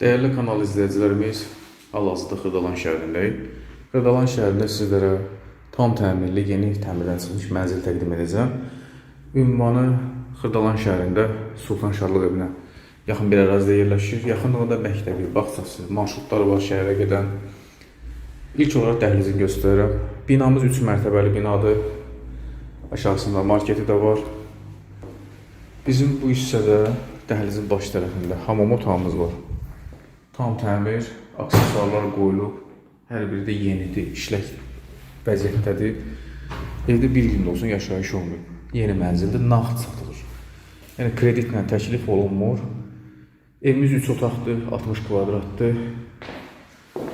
Değerli kanal izləyicilərimiz, hal-hazırda Xırdalan şəhərindəyik. Xırdalan şəhərində sizlərə tam təmirli, yeni təmirdən çıxmış mənzil təqdim edəcəm. Ünvanı Xırdalan şəhərində Sultan Şarlıq evinə yaxın bir ərazidə yerləşir. Yaxınlığında məktəbi, bağçası, marşrutları var şəhərə gedən. İlk olaraq dəhlizini göstərirəm. Binamız 3 mərtəbəli binadır. Aşağısında marketi də var. Bizim bu hissədə dəhlizin baş tərəfində hamam otağımız var. Tam təmir, aksesuarlar qoyulub. Hər biri də yenidir, işlək vəziyyətdədir. Evdə bir gün də olsun yaşayış olmuyor. Yeni mənzildir, nağd satılır. Yəni kreditlə təklif olunmur. Evimiz 3 otaqdır, 60 kvadratdır.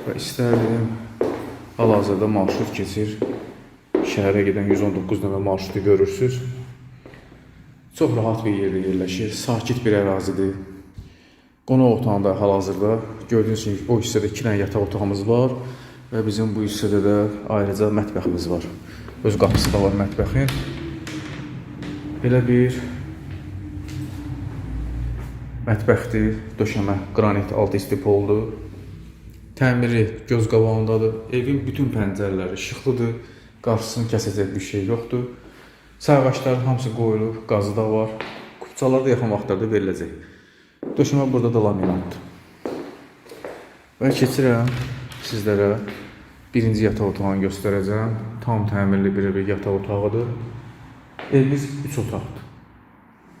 Və istərdim hal-hazırda marşrut keçir. Şəhərə gedən 119 nömrə marşrutu görürsüz. Çox rahat bir yerdə yerləşir, sakit bir ərazidir. Qonaq otağında hal-hazırda gördüyünüz kimi o hissədə 2 dənə yataq otağımız var və bizim bu hissədə də ayrıca mətbəximiz var. Öz qapısı da var mətbəxin. Belə bir mətbəxdir, döşəmə qranit altı istipoldur. Təmiri göz qabağındadır. Evin bütün pəncərələri işıqlıdır. Qarşısını kəsəcək bir şey yoxdur. Sağ ağacların hamısı qoyulub, qazı da var. Kupçalar da yaxın vaxtlarda veriləcək. Döşəmə burada da laminatdır. Və keçirəm sizlərə birinci yataq otağını göstərəcəm. Tam təmirli bir, bir yataq otağıdır. Evimiz 3 otaqdır.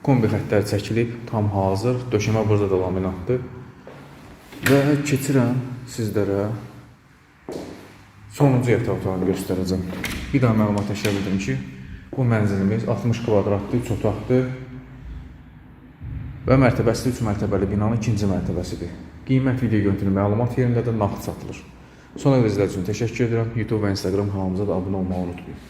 Kombi xəttləri çəkilib, tam hazır. Döşəmə burada da laminatdır. Və keçirəm sizlərə sonuncu yataq otağını göstərəcəm. Bir daha məlumat təşkil edim ki, bu mənzilimiz 60 kvadratlı 3 otaqdır və mərtəbəsi 3 mərtəbəli binanın ikinci mərtəbəsidir. Qiymət video görüntülü məlumat yerindədir, nağd satılır. Sonra izlədiyiniz üçün təşəkkür edirəm. YouTube və Instagram kanalımıza da abunə olmağı unutmayın.